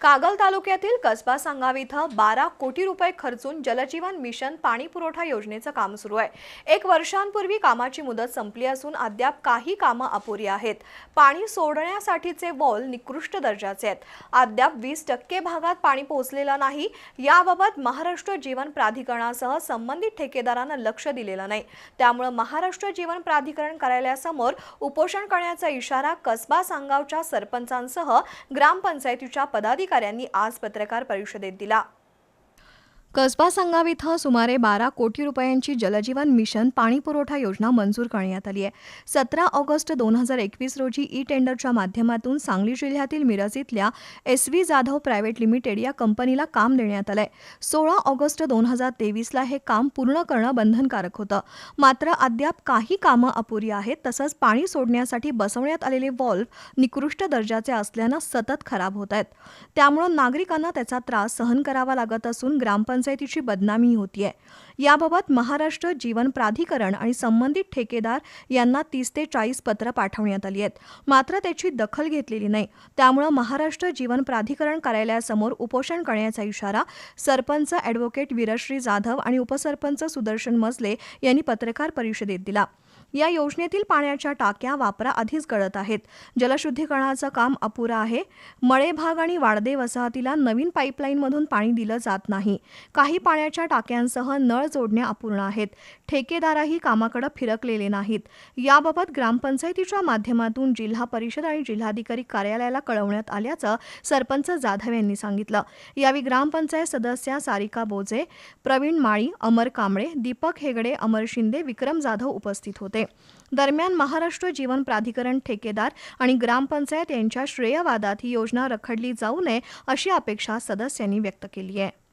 कागल तालुक्यातील कसबा सांगाव इथं बारा कोटी रुपये खर्चून जलजीवन मिशन पाणी पुरवठा योजनेचं काम सुरू आहे. एक वर्षांपूर्वी कामाची मुदत संपली असून अद्याप काही कामं अपुरी आहेत. पाणी सोडण्यासाठीचे वॉल निकृष्ट दर्जाचे आहेत. अद्याप वीस टक्के भागात पाणी पोहोचलेलं नाही. याबाबत महाराष्ट्र जीवन प्राधिकरणासह संबंधित ठेकेदारांना लक्ष दिलेलं नाही. त्यामुळे महाराष्ट्र जीवन प्राधिकरण कार्यालयासमोर उपोषण करण्याचा इशारा कसबा सांगावच्या सरपंचांसह ग्रामपंचायतीच्या अधिकाऱ्यांनी आज पत्रकार परिषदेत दिला. कसबा संगाव इथं सुमारे बारा कोटी रुपयांची जलजीवन मिशन पाणी पुरवठा योजना मंजूर करण्यात आली आहे. सतरा ऑगस्ट दोन हजार एकवीस रोजी ई टेंडरच्या माध्यमातून सांगली जिल्ह्यातील मिरज इथल्या S V Jadhav private limited या कंपनीला काम देण्यात आलंय. सोळा ऑगस्ट दोन हजार तेवीसला हे काम पूर्ण करणं बंधनकारक होतं. मात्र अद्याप काही कामं अपुरी आहेत तसंच पाणी सोडण्यासाठी बसवण्यात आलेले वॉल्व निकृष्ट दर्जाचे असल्यानं सतत खराब होत आहेत. त्यामुळं नागरिकांना त्याचा त्रास सहन करावा लागत असून ग्रामपंचायतीची बदनामी होतीये. याबाबत महाराष्ट्र जीवन प्राधिकरण आणि संबंधित ठेकेदार यांना तीस ते चाळीस पत्र पाठवण्यात आली आहेत. मात्र त्याची दखल घेतलेली नाही. त्यामुळं महाराष्ट्र जीवन प्राधिकरण कार्यालयासमोर उपोषण करण्याचा इशारा सरपंच ॲडव्होकेट वीरश्री जाधव आणि उपसरपंच सुदर्शन मजले यांनी पत्रकार परिषदेत दिला. या योजनेतील पाण्याच्या टाक्या वापराआधीच गळत आहेत. जलशुद्धीकरणाचं काम अपुरं आहे. मळे भाग आणि वाडदे वसाहतीला नवीन पाईपलाईनमधून पाणी दिलं जात नाही. काही पाण्याच्या टाक्यांसह नळ जोडण्या अपूर्ण आहेत. ठेकेदारही कामाकडे फिरकलेले नाहीत. याबाबत ग्रामपंचायतीच्या माध्यमातून जिल्हा परिषद आणि जिल्हाधिकारी कार्यालयाला कळवण्यात आल्याचं सरपंच जाधव यांनी सांगितलं. यावेळी ग्रामपंचायत सदस्या सारिका बोजे प्रवीण माळी अमर कांबळे दीपक हेगडे अमर शिंदे विक्रम जाधव उपस्थित होते. होते. दरम्यान महाराष्ट्र जीवन प्राधिकरण ठेकेदार आणि ग्रामपंचायत यांच्या श्रेयवादात ही योजना रखडली जाऊ नये अशी अपेक्षा सदस्यांनी व्यक्त केली आहे.